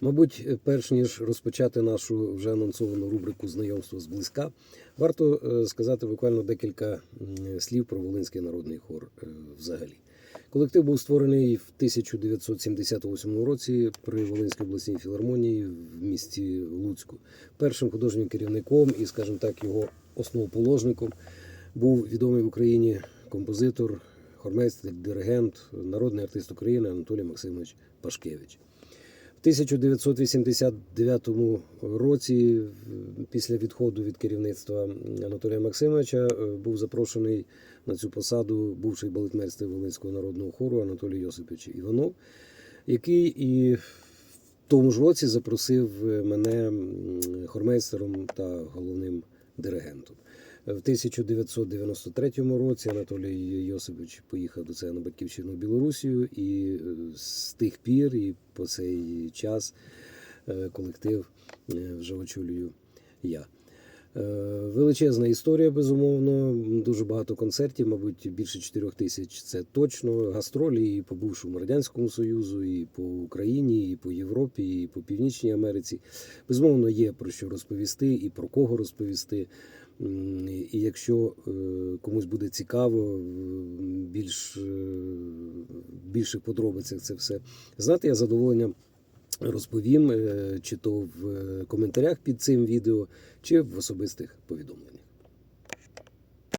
Мабуть, перш ніж розпочати нашу вже анонсовану рубрику знайомство зблизька, варто е, сказати буквально декілька слів про Волинський народний хор е, взагалі. Колектив був створений в 1978 році при Волинській обласній філармонії в місті Луцьку. Першим художнім керівником і, скажімо так, його основоположником був відомий в Україні композитор, хормейстер, диригент, народний артист України Анатолій Максимович Пашкевич. В 1989 році, після відходу від керівництва Анатолія Максимовича, е, був запрошений на цю посаду бувший балетмейстер Волинського народного хору Анатолій Йосипович Іванов, який і в тому ж році запросив мене хормейстером та головним диригентом. В 1993 році Анатолій Йосипович поїхав до себе на батьківщину Білорусію, і е, з тих пір і по цей час е, колектив е, вже очолюю я. Величезна історія, безумовно, дуже багато концертів, мабуть, більше 4 тисяч це точно. Гастролі і по бувшому радянському союзу, і по Україні, і по Європі, і по Північній Америці. Безумовно, є про що розповісти і про кого розповісти. І якщо е, комусь буде цікаво, більш е, більших подробицях це все знати, я задоволенням розповім, е, чи то в е, коментарях під цим відео, чи в особистих повідомленнях.